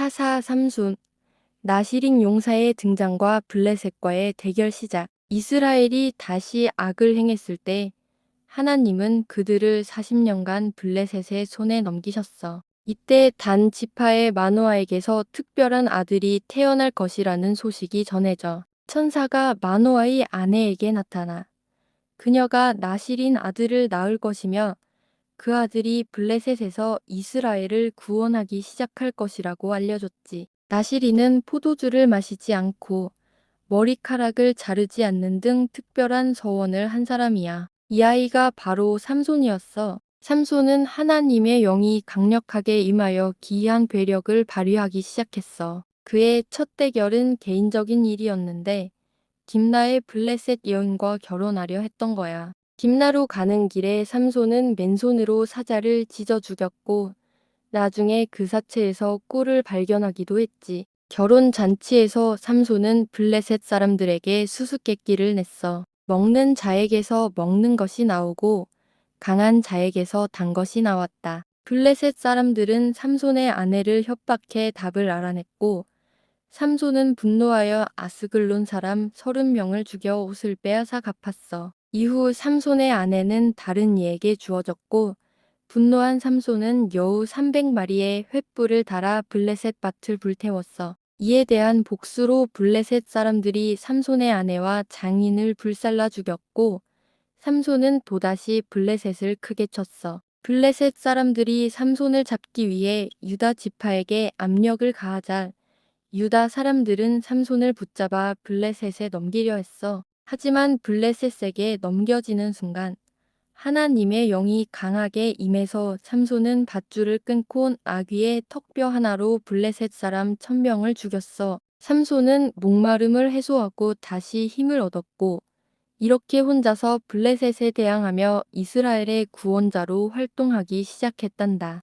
사사 삼손 나시린 용사의 등장과 블레셋과의 대결 시작. 이스라엘이 다시 악을 행했을 때 하나님은 그들을 40년간 블레셋의 손에 넘기셨어. 이때 단 지파의 마노아에게서 특별한 아들이 태어날 것이라는 소식이 전해져 천사가 마노아의 아내에게 나타나 그녀가 나실인 아들을 낳을 것이며 그 아들이 블레셋에서 이스라엘을 구원하기 시작할 것이라고 알려줬지. 나시린은 포도주를 마시지 않고 머리카락을 자르지 않는 등 특별한 서원을 한 사람이야. 이 아이가 바로 삼손이었어. 삼손은 하나님의 영이 강력하게 임하여 기이한 괴력을 발휘하기 시작했어. 그의 첫 대결은 개인적인 일이었는데 김나의 블레셋 여인과 결혼하려 했던 거야. 김나로 가는 길에 삼손은 맨손으로 사자를 찢어 죽였고 나중에 그 사체에서 꿀을 발견하기도 했지. 결혼 잔치에서 삼손은 블레셋 사람들에게 수수께끼를 냈어. 먹는 자에게서 먹는 것이 나오고 강한 자에게서 단 것이 나왔다. 블레셋 사람들은 삼손의 아내를 협박해 답을 알아냈고 삼손은 분노하여 아스글론 사람 30명을 죽여 옷을 빼앗아 갚았어. 이후 삼손의 아내는 다른 이에게 주어졌고 분노한 삼손은 여우 300마리의 횃불을 달아 블레셋 밭을 불태웠어. 이에 대한 복수로 블레셋 사람들이 삼손의 아내와 장인을 불살라 죽였고 삼손은 또다시 블레셋을 크게 쳤어. 블레셋 사람들이 삼손을 잡기 위해 유다 지파에게 압력을 가하자 유다 사람들은 삼손을 붙잡아 블레셋에 넘기려 했어. 하지만 블레셋에게 넘겨지는 순간 하나님의 영이 강하게 임해서 삼손은 밧줄을 끊고 아귀의 턱뼈 하나로 블레셋 사람 천명을 죽였어. 삼손은 목마름을 해소하고 다시 힘을 얻었고 이렇게 혼자서 블레셋에 대항하며 이스라엘의 구원자로 활동하기 시작했단다.